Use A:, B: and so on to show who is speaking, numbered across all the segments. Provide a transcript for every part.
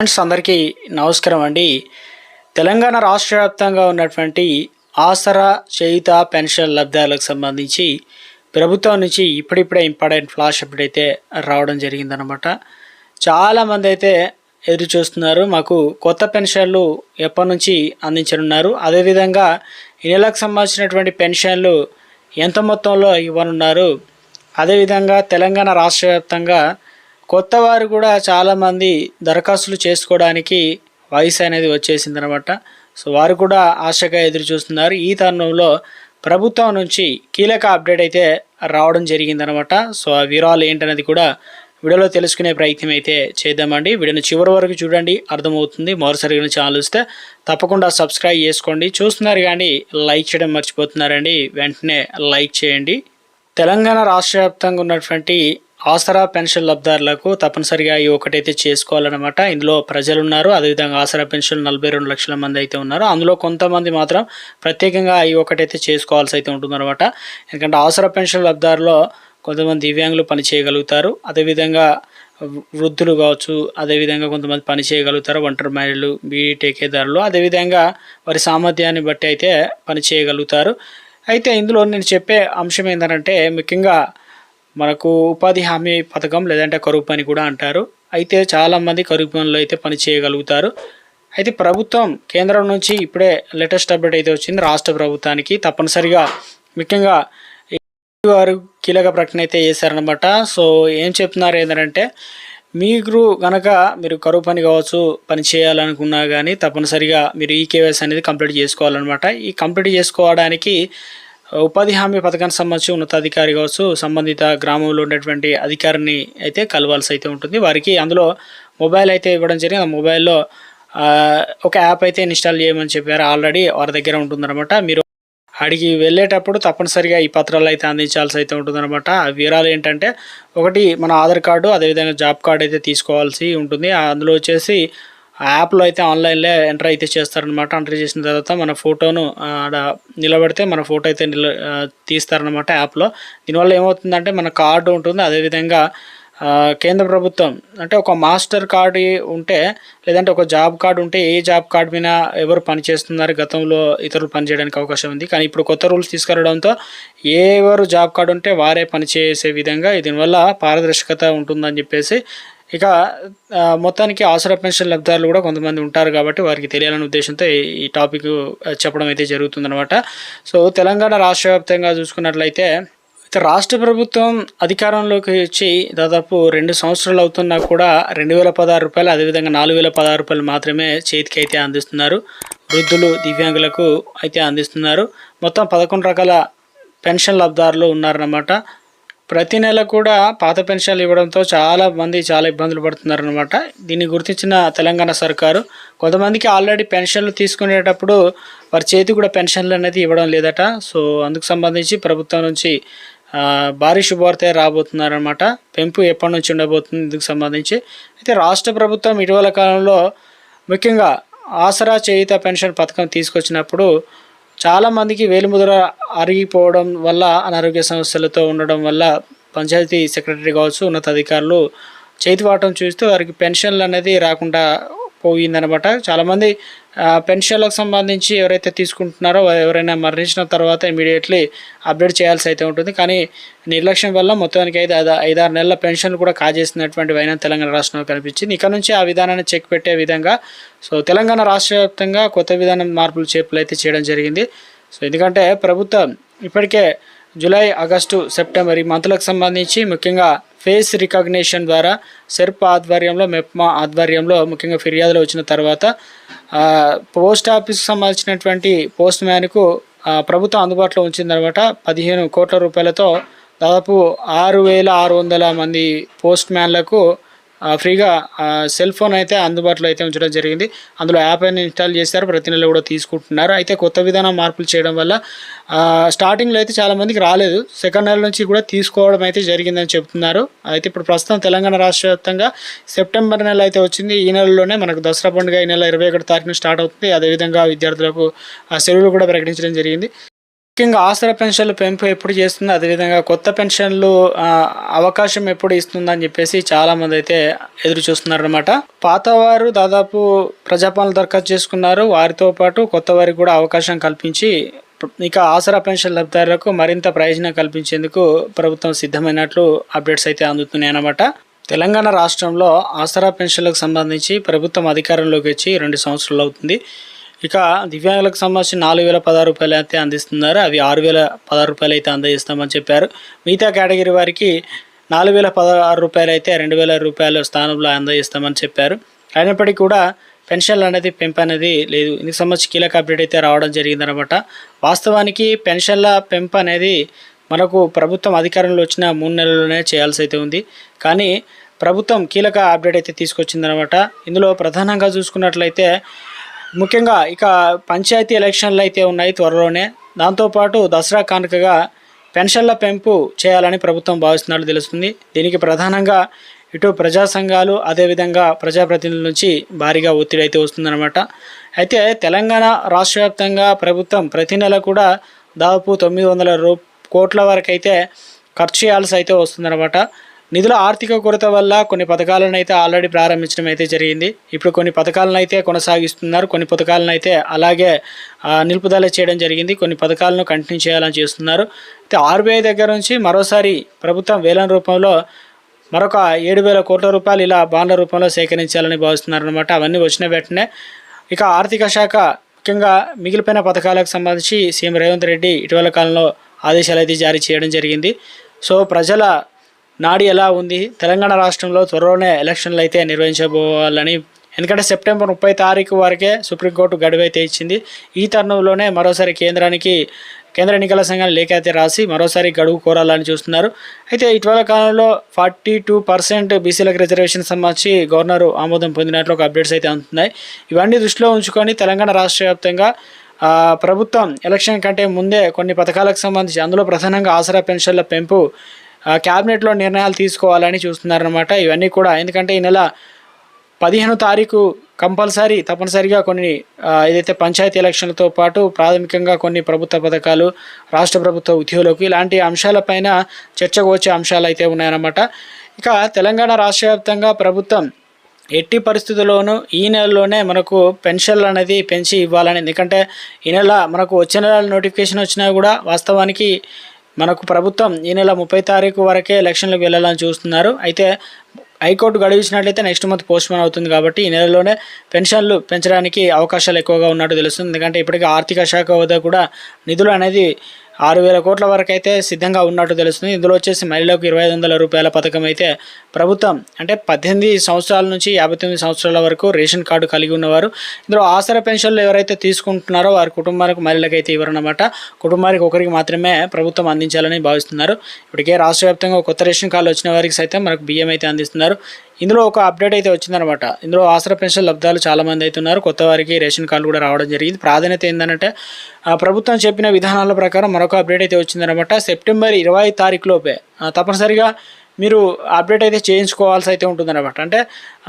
A: Friends అందరికీ నమస్కారం అండి. తెలంగాణ రాష్ట్ర వ్యాప్తంగా ఉన్నటువంటి ఆసరా చేయుత పెన్షన్ లబ్ధాలకు సంబంధించి ప్రభుత్వం నుంచి ఇప్పుడిప్పుడే ఇంపార్టెంట్ ఫ్లాష్ అప్డేట్ అయితే రావడం జరిగిందనమాట చాలామంది అయితే ఎదురు చూస్తున్నారు. మాకు కొత్త పెన్షన్లు ఎప్పటి నుంచి అందించనున్నారు. అదేవిధంగా ఈ నెలకు సంబంధించినటువంటి పెన్షన్లు ఎంత మొత్తంలో ఇవ్వనున్నారు? అదేవిధంగా తెలంగాణ రాష్ట్ర వ్యాప్తంగా కొత్త వారు కూడా చాలామంది దరఖాస్తులు చేసుకోవడానికి వయసు అనేది వచ్చేసింది అనమాట సో వారు కూడా ఆశగా ఎదురు చూస్తున్నారు ఈ తరుణంలో ప్రభుత్వం నుంచి కీలక అప్డేట్ అయితే రావడం జరిగిందనమాట సో ఆ వివరాలు ఏంటనేది కూడా వీడియోలో తెలుసుకునే ప్రయత్నం అయితే చేద్దామండి. వీడియోని చివరి వరకు చూడండి అర్థమవుతుంది. మరోసారి గురించి ఆలోచిస్తే తప్పకుండా సబ్స్క్రైబ్ చేసుకోండి. చూస్తున్నారు కానీ లైక్ చేయడం మర్చిపోతున్నారండి. వెంటనే లైక్ చేయండి. తెలంగాణ రాష్ట్ర వ్యాప్తంగా ఉన్నటువంటి ఆసరా పెన్షన్ లబ్ధారులకు తప్పనిసరిగా ఈ ఒకటైతే చేసుకోవాలన్నమాట. ఇందులో ప్రజలు ఉన్నారు అదేవిధంగా ఆసరా పెన్షన్ నలభై రెండు లక్షల మంది అయితే ఉన్నారు. అందులో కొంతమంది మాత్రం ప్రత్యేకంగా ఈ ఒకటైతే చేసుకోవాల్సి అయితే ఉంటుందన్నమాట. ఎందుకంటే ఆసరా పెన్షన్ లబ్ధారులో కొంతమంది దివ్యాంగులు పని చేయగలుగుతారు. అదేవిధంగా వృద్ధులు కావచ్చు అదేవిధంగా కొంతమంది పని చేయగలుగుతారు. ఒంటరి మహిళలు బీడీ టేకేదారులు అదేవిధంగా వారి సామర్థ్యాన్ని బట్టి అయితే పని చేయగలుగుతారు. అయితే ఇందులో నేను చెప్పే అంశం ఏంటంటే ముఖ్యంగా మనకు ఉపాధి హామీ పథకం లేదంటే కరువు పని కూడా అంటారు. అయితే చాలామంది కరువు పనులు అయితే పని చేయగలుగుతారు. అయితే ప్రభుత్వం కేంద్రం నుంచి ఇప్పుడే లేటెస్ట్ అప్డేట్ అయితే వచ్చింది. రాష్ట్ర ప్రభుత్వానికి తప్పనిసరిగా ముఖ్యంగా వారు కీలక ప్రకటన అయితే చేశారనమాట సో ఏం చెప్తున్నారు ఏంటంటే మీరు కనుక మీరు కరువు పని కావచ్చు పని చేయాలనుకున్నా కానీ తప్పనిసరిగా మీరు ఈ కేవైసీ అనేది కంప్లీట్ చేసుకోవాలన్నమాట. ఈ కంప్లీట్ చేసుకోవడానికి ఉపాధి హామీ పథకానికి సంబంధించి ఉన్నతాధికారి కావచ్చు సంబంధిత గ్రామంలో ఉన్నటువంటి అధికారిని అయితే కలవాల్సి అయితే ఉంటుంది. వారికి అందులో మొబైల్ అయితే ఇవ్వడం జరిగింది. ఆ మొబైల్లో ఒక యాప్ అయితే ఇన్స్టాల్ చేయమని చెప్పారు. ఆల్రెడీ వారి దగ్గర ఉంటుందన్నమాట. మీరు అడిగి వెళ్ళేటప్పుడు తప్పనిసరిగా ఈ పత్రాలు అయితే అందించాల్సి అయితే ఉంటుందన్నమాట. ఆ వివరాలు ఏంటంటే ఒకటి మన ఆధార్ కార్డు అదేవిధంగా జాబ్ కార్డు అయితే తీసుకోవాల్సి ఉంటుంది. అందులో వచ్చేసి ఆ యాప్లో అయితే ఆన్లైన్లో ఎంటర్ అయితే చేస్తారనమాట ఎంటర్ చేసిన తర్వాత మన ఫోటోను ఆడ నిలబడితే మన ఫోటో అయితే నిల తీస్తారనమాట యాప్లో. దీనివల్ల ఏమవుతుందంటే మన కార్డు ఉంటుంది. అదేవిధంగా కేంద్ర ప్రభుత్వం అంటే ఒక మాస్టర్ కార్డు ఉంటే లేదంటే ఒక జాబ్ కార్డు ఉంటే ఏ జాబ్ కార్డు మీద ఎవరు పనిచేస్తున్నారు గతంలో ఇతరులు పనిచేయడానికి అవకాశం ఉంది. కానీ ఇప్పుడు కొత్త రూల్స్ తీసుకురావడంతో ఎవరు జాబ్ కార్డు ఉంటే వారే పనిచేసే విధంగా దీనివల్ల పారదర్శకత ఉంటుందని చెప్పేసి ఇక మొత్తానికి ఆసరా పెన్షన్ లబ్ధారులు కూడా కొంతమంది ఉంటారు కాబట్టి వారికి తెలియాలనే ఉద్దేశంతో ఈ టాపిక్ చెప్పడం అయితే జరుగుతుందనమాట సో తెలంగాణ రాష్ట్ర వ్యాప్తంగా చూసుకున్నట్లయితే రాష్ట్ర ప్రభుత్వం అధికారంలోకి వచ్చి దాదాపు రెండు సంవత్సరాలు అవుతున్నా కూడా రెండు వేల పదహారు రూపాయలు అదేవిధంగా నాలుగు వేల పదహారు రూపాయలు మాత్రమే చేతికి అయితే అందిస్తున్నారు. వృద్ధులు దివ్యాంగులకు అయితే అందిస్తున్నారు. మొత్తం పదకొండు రకాల పెన్షన్ లబ్ధారులు ఉన్నారన్నమాట. ప్రతి నెల కూడా పాత పెన్షన్లు ఇవ్వడంతో చాలా మంది చాలా ఇబ్బందులు పడుతున్నారు అనమాట దీన్ని గుర్తించిన తెలంగాణ సర్కారు కొంతమందికి ఆల్రెడీ పెన్షన్లు తీసుకునేటప్పుడు వారి చేతి కూడా పెన్షన్లు అనేది ఇవ్వడం లేదట. సో అందుకు సంబంధించి ప్రభుత్వం నుంచి భారీ శుభవార్త రాబోతున్నారనమాట పెంపు ఎప్పటి నుంచి ఉండబోతుంది ఇందుకు సంబంధించి. అయితే రాష్ట్ర ప్రభుత్వం ఇటీవల కాలంలో ముఖ్యంగా ఆసరా చేయుత పెన్షన్ పథకం తీసుకొచ్చినప్పుడు చాలామందికి వేలిముద్ర అరిగిపోవడం వల్ల అనారోగ్య సమస్యలతో ఉండడం వల్ల పంచాయతీ సెక్రటరీ కావచ్చు ఉన్నతాధికారులు చేతివాటం చూస్తూ వారికి పెన్షన్లు అనేది రాకుండా పోయిందనమాట. చాలామంది పెన్షన్లకు సంబంధించి ఎవరైతే తీసుకుంటున్నారో ఎవరైనా మరణించిన తర్వాత ఇమీడియట్లీ అప్డేట్ చేయాల్సి అయితే ఉంటుంది. కానీ నిర్లక్ష్యం వల్ల మొత్తానికి అయితే ఐదారు నెలల పెన్షన్లు కూడా కాజేసినటువంటి వైన తెలంగాణ రాష్ట్రంలో కనిపించింది. ఇక్కడ నుంచి ఆ విధానాన్ని చెక్ పెట్టే విధంగా సో తెలంగాణ రాష్ట్ర వ్యాప్తంగా కొత్త విధానం మార్పులు చేర్పులు అయితే చేయడం జరిగింది. సో ఎందుకంటే ప్రభుత్వం ఇప్పటికే జూలై ఆగస్టు సెప్టెంబర్ ఈ మంత్లకు సంబంధించి ముఖ్యంగా ఫేస్ రికగ్నేషన్ ద్వారా సెర్ప్ ఆధ్వర్యంలో మెప్మా ఆధ్వర్యంలో ముఖ్యంగా ఫిర్యాదులు వచ్చిన తర్వాత పోస్ట్ ఆఫీస్కి సంబంధించినటువంటి పోస్ట్ మ్యాన్కు ప్రభుత్వం అందుబాటులో ఉంచిందనమాట పదిహేను కోట్ల రూపాయలతో దాదాపు ఆరు వేల ఆరు వందల మంది పోస్ట్ మ్యాన్లకు ఫ్రీగా సెల్ ఫోన్ అయితే అందుబాటులో అయితే ఉంచడం జరిగింది. అందులో యాప్ అని ఇన్స్టాల్ చేశారు. ప్రతి నెల కూడా తీసుకుంటున్నారు. అయితే కొత్త విధానం మార్పులు చేయడం వల్ల స్టార్టింగ్లో అయితే చాలామందికి రాలేదు. సెకండ్ నెల నుంచి కూడా తీసుకోవడం అయితే జరిగిందని చెప్తున్నారు. అయితే ఇప్పుడు ప్రస్తుతం తెలంగాణ రాష్ట్ర వ్యాప్తంగా సెప్టెంబర్ నెల అయితే వచ్చింది. ఈ నెలలోనే మనకు దసరా పండుగ ఈ నెల ఇరవై ఒకటి తారీఖున స్టార్ట్ అవుతుంది. అదేవిధంగా విద్యార్థులకు సెలవులు కూడా ప్రకటించడం జరిగింది. ముఖ్యంగా ఆసరా పెన్షన్లు పెంపు ఎప్పుడు చేస్తుంది అదేవిధంగా కొత్త పెన్షన్లు అవకాశం ఎప్పుడు ఇస్తుందని చెప్పేసి చాలా మంది అయితే ఎదురు చూస్తున్నారు అనమాట పాతవారు దాదాపు ప్రజాపాలన దరఖాస్తు చేసుకున్నారు. వారితో పాటు కొత్త వారికి కూడా అవకాశం కల్పించి ఇక ఆసరా పెన్షన్ లబ్ధిదారులకు మరింత ప్రయోజనం కల్పించేందుకు ప్రభుత్వం సిద్ధమైనట్లు అప్డేట్స్ అయితే అందుతున్నాయి అన్నమాట. తెలంగాణ రాష్ట్రంలో ఆసరా పెన్షన్లకు సంబంధించి ప్రభుత్వం అధికారంలోకి వచ్చి రెండు సంవత్సరాలు అవుతుంది. ఇక దివ్యాంగులకు సంబంధించి నాలుగు వేల పదహారు రూపాయలు అయితే అందిస్తున్నారు. అవి ఆరు వేల పదహారు రూపాయలు అయితే అందజేస్తామని చెప్పారు. మిగతా కేటగిరీ వారికి నాలుగు వేల పదహారు రూపాయలు అయితే రెండు వేల రూపాయల స్థానంలో అందజేస్తామని చెప్పారు. అయినప్పటికీ కూడా పెన్షన్లు అనేది పెంపు అనేది లేదు. ఇందుకు సంబంధించి కీలక అప్డేట్ అయితే రావడం జరిగిందనమాట వాస్తవానికి పెన్షన్ల పెంపు అనేది మనకు ప్రభుత్వం అధికారంలో వచ్చిన మూడు నెలల్లోనే చేయాల్సి అయితే ఉంది. కానీ ప్రభుత్వం కీలక అప్డేట్ అయితే తీసుకొచ్చిందనమాట ఇందులో ప్రధానంగా చూసుకున్నట్లయితే ముఖ్యంగా ఇక పంచాయతీ ఎలక్షన్లు అయితే ఉన్నాయి త్వరలోనే. దాంతోపాటు దసరా కానుకగా పెన్షన్ల పెంపు చేయాలని ప్రభుత్వం భావిస్తున్నట్లు తెలుస్తుంది. దీనికి ప్రధానంగా ఇటు ప్రజా సంఘాలు అదేవిధంగా ప్రజాప్రతినిధుల నుంచి భారీగా ఒత్తిడి అయితే వస్తుందన్నమాట. అయితే తెలంగాణ రాష్ట్ర వ్యాప్తంగా ప్రభుత్వం ప్రతి నెల కూడా దాదాపు తొమ్మిది వందల రూ కోట్ల వరకు అయితే ఖర్చు చేయాల్సి అయితే వస్తుందన్నమాట. నిధుల ఆర్థిక కొరత వల్ల కొన్ని పథకాలను అయితే ఆల్రెడీ ప్రారంభించడం అయితే జరిగింది. ఇప్పుడు కొన్ని పథకాలను అయితే కొనసాగిస్తున్నారు. కొన్ని పథకాలను అయితే అలాగే నిలుపుదల చేయడం జరిగింది. కొన్ని పథకాలను కంటిన్యూ చేయాలని చేస్తున్నారు. అయితే ఆర్బీఐ దగ్గర నుంచి మరోసారి ప్రభుత్వం వేలం రూపంలో మరొక ఏడు వేల కోట్ల రూపాయలు ఇలా బాండ్ల రూపంలో సేకరించాలని భావిస్తున్నారనమాట అవన్నీ వచ్చిన వెంటనే ఇక ఆర్థిక శాఖ ముఖ్యంగా మిగిలిపోయిన పథకాలకు సంబంధించి సీఎం రేవంత్ రెడ్డి ఇటీవల కాలంలో ఆదేశాలు అయితే జారీ చేయడం జరిగింది. సో ప్రజల నాడి ఎలా ఉంది? తెలంగాణ రాష్ట్రంలో త్వరలోనే ఎలక్షన్లు అయితే నిర్వహించబోవాలని. ఎందుకంటే సెప్టెంబర్ ముప్పై తారీఖు వరకే సుప్రీంకోర్టు గడువు అయితే ఇచ్చింది. ఈ తరుణంలోనే మరోసారి కేంద్రానికి కేంద్ర ఎన్నికల సంఘం లేఖ అయితే రాసి మరోసారి గడువు కోరాలని చూస్తున్నారు. అయితే ఇటీవల కాలంలో ఫార్టీ టూ పర్సెంట్ బీసీలకు రిజర్వేషన్ సంబంధించి గవర్నర్ ఆమోదం పొందినట్లు ఒక అప్డేట్స్ అయితే అందుతున్నాయి. ఇవన్నీ దృష్టిలో ఉంచుకొని తెలంగాణ రాష్ట్ర వ్యాప్తంగా ప్రభుత్వం ఎలక్షన్ కంటే ముందే కొన్ని పథకాలకు సంబంధించి అందులో ప్రధానంగా ఆసరా పెన్షన్ల పెంపు క్యాబినెట్లో నిర్ణయాలు తీసుకోవాలని చూస్తున్నారనమాట ఇవన్నీ కూడా ఎందుకంటే ఈ నెల పదిహేను తారీఖు కంపల్సరీ తప్పనిసరిగా కొన్ని ఏదైతే పంచాయతీ ఎలక్షన్లతో పాటు ప్రాథమికంగా కొన్ని ప్రభుత్వ పథకాలు రాష్ట్ర ప్రభుత్వ ఉద్యోగులకు ఇలాంటి అంశాలపైన చర్చకు వచ్చే అంశాలు అయితే ఉన్నాయన్నమాట. ఇక తెలంగాణ రాష్ట్ర వ్యాప్తంగా ప్రభుత్వం ఎట్టి పరిస్థితుల్లోనూ ఈ నెలలోనే మనకు పెన్షన్లు అనేది పెంచి ఇవ్వాలని ఎందుకంటే ఈ నెల మనకు వచ్చే నెల నోటిఫికేషన్ వచ్చినా కూడా వాస్తవానికి మనకు ప్రభుత్వం ఈ నెల ముప్పై తారీఖు వరకే ఎలక్షన్లకు వెళ్ళాలని చూస్తున్నారు. అయితే హైకోర్టు గడువు ఇచ్చినట్లయితే నెక్స్ట్ మంత్ పోస్ట్పోన్ అవుతుంది కాబట్టి ఈ నెలలోనే పెన్షన్లు పెంచడానికి అవకాశాలు ఎక్కువగా ఉన్నట్టు తెలుస్తుంది. ఎందుకంటే ఇప్పటికే ఆర్థిక శాఖ వద్ద కూడా నిధులు అనేది ఆరు వేల కోట్ల వరకు అయితే సిద్ధంగా ఉన్నట్టు తెలుస్తుంది. ఇందులో వచ్చేసి మహిళలకు ఇరవై ఐదు వందల రూపాయల పథకం అయితే ప్రభుత్వం అంటే పద్దెనిమిది సంవత్సరాల నుంచి యాభై తొమ్మిది సంవత్సరాల వరకు రేషన్ కార్డు కలిగి ఉన్నవారు ఇందులో ఆసరా పెన్షన్లు ఎవరైతే తీసుకుంటున్నారో వారి కుటుంబానికి మహిళలకు అయితే ఇవ్వరన్నమాట. కుటుంబానికి ఒకరికి మాత్రమే ప్రభుత్వం అందించాలని భావిస్తున్నారు. ఇప్పటికే రాష్ట్ర వ్యాప్తంగా కొత్త రేషన్ కార్డులు వచ్చిన వారికి సైతం మనకు బియ్యం అయితే అందిస్తున్నారు. ఇందులో ఒక అప్డేట్ అయితే వచ్చిందనమాట. ఇందులో ఆసరా పెన్షన్ లబ్ధాలు చాలామంది అయితే ఉన్నారు. కొత్త వారికి రేషన్ కార్డు కూడా రావడం జరిగింది. ప్రాధాన్యత ఏంటంటే ప్రభుత్వం చెప్పిన విధానాల ప్రకారం మరొక అప్డేట్ అయితే వచ్చిందనమాట. సెప్టెంబర్ ఇరవై తారీఖులోపే తప్పనిసరిగా మీరు అప్డేట్ అయితే చేయించుకోవాల్సి అయితే ఉంటుందన్నమాట అంటే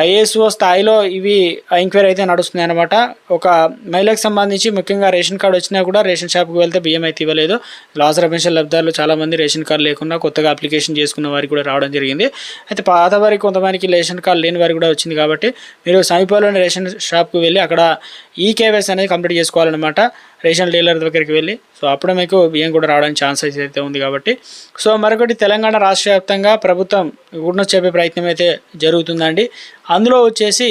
A: ఐఏఎస్ఓ స్థాయిలో ఇవి ఎంక్వైరీ అయితే నడుస్తుంది అనమాట ఒక మహిళకు సంబంధించి ముఖ్యంగా రేషన్ కార్డు వచ్చినా కూడా రేషన్ షాప్కి వెళ్తే బియ్యం అయితే ఇవ్వలేదు. లాసర పెన్షన్ లబ్ధారులు చాలామంది రేషన్ కార్డు లేకుండా కొత్తగా అప్లికేషన్ చేసుకున్న వారికి కూడా రావడం జరిగింది. అయితే పాత వారికి కొంతమందికి రేషన్ కార్డు లేని వారికి కూడా వచ్చింది కాబట్టి మీరు సమీపంలోని రేషన్ షాప్కి వెళ్ళి అక్కడ ఈ కేవైసీ అనేది కంప్లీట్ చేసుకోవాలన్నమాట. రేషన్ డీలర్ దగ్గరికి వెళ్ళి. సో అప్పుడు మీకు బియ్యం కూడా రావడానికి ఛాన్సెస్ అయితే ఉంది కాబట్టి. సో మరొకటి తెలంగాణ రాష్ట్ర వ్యాప్తంగా ప్రభుత్వం గుడ్ను చెప్పే ప్రయత్నం అయితే జరుగుతుందండి. అందులో వచ్చేసి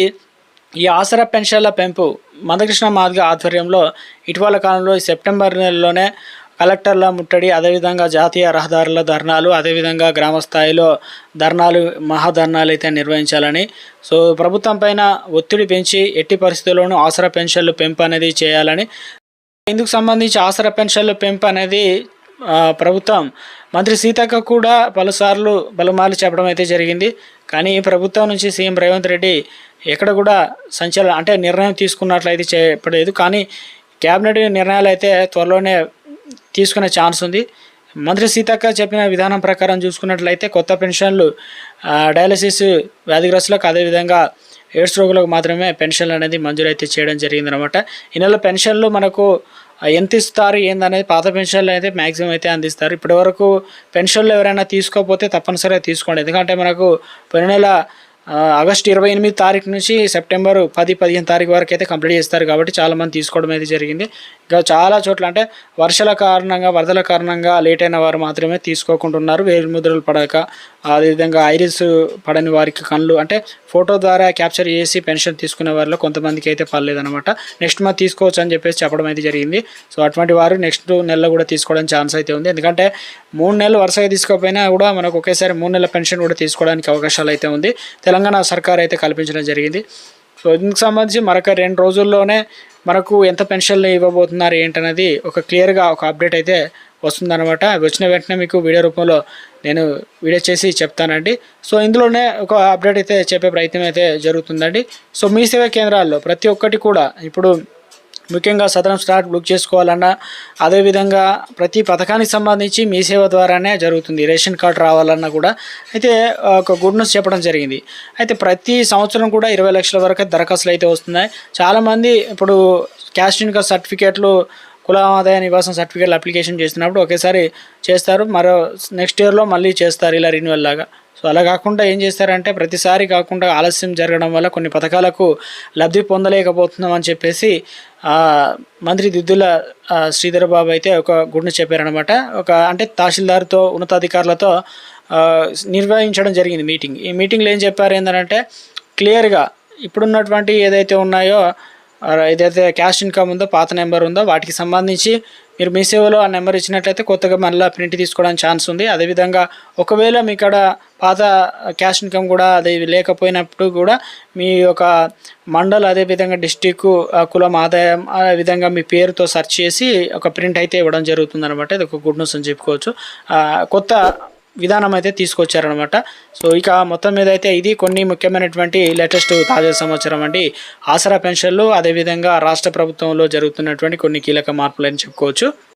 A: ఈ ఆసరా పెన్షన్ల పెంపు మందకృష్ణ మాదిగ ఆధ్వర్యంలో ఇటీవల కాలంలో ఈ సెప్టెంబర్ నెలలోనే కలెక్టర్ల ముట్టడి అదేవిధంగా జాతీయ రహదారుల ధర్నాలు అదేవిధంగా గ్రామ స్థాయిలో ధర్నాలు మహాధర్నాలు అయితే నిర్వహించాలని. సో ప్రభుత్వం పైన ఒత్తిడి పెంచి ఎట్టి పరిస్థితుల్లోనూ ఆసరా పెన్షన్లు పెంపు అనేది చేయాలని. ఇందుకు సంబంధించి ఆసరా పెన్షన్ల పెంపు అనేది ప్రభుత్వం మంత్రి సీతక్క కూడా పలుసార్లు పలుమార్లు చెప్పడం అయితే జరిగింది. కానీ ప్రభుత్వం నుంచి సీఎం రేవంత్ రెడ్డి ఎక్కడ కూడా సంచలన అంటే నిర్ణయం తీసుకున్నట్లయితే చెప్పలేదు. కానీ క్యాబినెట్ నిర్ణయాలు అయితే త్వరలోనే తీసుకునే ఛాన్స్ ఉంది. మంత్రి సీతక్క చెప్పిన విధానం ప్రకారం చూసుకున్నట్లయితే కొత్త పెన్షన్లు డయాలసిస్ వ్యాధిగ్రస్తులకు అదేవిధంగా ఎయిడ్స్ రోగులకు మాత్రమే పెన్షన్లు అనేది మంజూరు అయితే చేయడం జరిగిందనమాట ఈ నెల పెన్షన్లు మనకు ఎంత ఇస్తారు ఏందనేది పాత పెన్షన్లు అయితే మ్యాక్సిమం అయితే అందిస్తారు. ఇప్పటివరకు పెన్షన్లు ఎవరైనా తీసుకోకపోతే తప్పనిసరిగా తీసుకోండి. ఎందుకంటే మనకు పోయిన నెల ఆగస్టు ఇరవై ఎనిమిది తారీఖు నుంచి సెప్టెంబర్ పది పదిహేను తారీఖు వరకు అయితే కంప్లీట్ చేస్తారు కాబట్టి చాలామంది తీసుకోవడం అయితే జరిగింది. చాలా చోట్ల అంటే వర్షాల కారణంగా వరదల కారణంగా లేట్ అయిన వారు మాత్రమే తీసుకోకుంటున్నారు. వేలు ముద్రలు పడక అదేవిధంగా ఐరిస్ పడని వారికి కళ్ళు అంటే ఫోటో ద్వారా క్యాప్చర్ చేసి పెన్షన్ తీసుకునే వారిలో కొంతమందికి అయితే పర్లేదనమాట నెక్స్ట్ మంత్ తీసుకోవచ్చు అని చెప్పేసి చెప్పడం అయితే జరిగింది. సో అటువంటి వారు నెక్స్ట్ నెలలో కూడా తీసుకోవడానికి ఛాన్స్ అయితే ఉంది. ఎందుకంటే మూడు నెలలు వరుసగా తీసుకోకపోయినా కూడా మనకు ఒకేసారి మూడు నెలల పెన్షన్ కూడా తీసుకోవడానికి అవకాశాలు అయితే ఉంది. తెలంగాణ సర్కార్ అయితే కల్పించడం జరిగింది. సో దీనికి సంబంధించి మరొక రెండు రోజుల్లోనే మనకు ఎంత పెన్షన్లు ఇవ్వబోతున్నారు ఏంటనేది ఒక క్లియర్గా ఒక అప్డేట్ అయితే వస్తుందన్నమాట. అవి వచ్చిన వెంటనే మీకు వీడియో రూపంలో నేను వీడియో చేసి చెప్తానండి. సో ఇందులోనే ఒక అప్డేట్ అయితే చెప్పే ప్రయత్నం అయితే జరుగుతుందండి. సో మీ సేవా కేంద్రాల్లో ప్రతి ఒక్కటి కూడా ఇప్పుడు ముఖ్యంగా సదరం స్టార్ట్ బుక్ చేసుకోవాలన్నా అదేవిధంగా ప్రతి పథకానికి సంబంధించి మీ సేవ ద్వారానే జరుగుతుంది. రేషన్ కార్డు రావాలన్నా కూడా. అయితే ఒక గుడ్ న్యూస్ చెప్పడం జరిగింది. అయితే ప్రతి సంవత్సరం కూడా ఇరవై లక్షల వరకు దరఖాస్తులు అయితే వస్తున్నాయి. చాలామంది ఇప్పుడు క్యాస్ట్ ఇన్కమ్ సర్టిఫికేట్లు కుల ఆదాయ నివాసం సర్టిఫికేట్ అప్లికేషన్ చేసినప్పుడు ఒకేసారి చేస్తారు మరో నెక్స్ట్ ఇయర్లో మళ్ళీ చేస్తారు ఇలా రెన్యువల్ లాగా. సో అలా కాకుండా ఏం చేస్తారంటే ప్రతిసారి కాకుండా ఆలస్యం జరగడం వల్ల కొన్ని పథకాలకు లబ్ధి పొందలేకపోతున్నాం అని చెప్పేసి మంత్రి దిద్దుల ఆ, శ్రీధర్ బాబు అయితే ఒక గుడిని చెప్పారనమాట ఒక అంటే తహసీల్దార్తో ఉన్నతాధికారులతో నిర్వహించడం జరిగింది మీటింగ్. ఈ మీటింగ్లో ఏం చెప్పారు ఏంటంటే క్లియర్గా ఇప్పుడున్నటువంటి ఏదైతే ఉన్నాయో ఏదైతే క్యాష్ ఇన్కమ్ ఉందో పాత నెంబర్ ఉందో వాటికి సంబంధించి మీరు మీ సేవలో ఆ నెంబర్ ఇచ్చినట్లయితే కొత్తగా మళ్ళీ ప్రింట్ తీసుకోవడానికి ఛాన్స్ ఉంది. అదేవిధంగా ఒకవేళ మీ కాడ పాత క్యాష్ ఇన్కమ్ కూడా అది లేకపోయినప్పుడు కూడా మీ యొక్క మండల్ అదేవిధంగా డిస్టిక్ కులం ఆదాయం ఆ విధంగా మీ పేరుతో సెర్చ్ చేసి ఒక ప్రింట్ అయితే ఇవ్వడం జరుగుతుంది అనమాట ఇది ఒక గుడ్ న్యూస్ అని చెప్పుకోవచ్చు. కొత్త విధానం అయితే తీసుకొచ్చారనమాట సో ఇక మొత్తం మీద అయితే ఇది కొన్ని ముఖ్యమైనటువంటి లేటెస్ట్ తాజా సమాచారం అండి. ఆసరా పెన్షన్లు అదేవిధంగా రాష్ట్ర ప్రభుత్వంలో జరుగుతున్నటువంటి కొన్ని కీలక మార్పులు అని చెప్పుకోవచ్చు.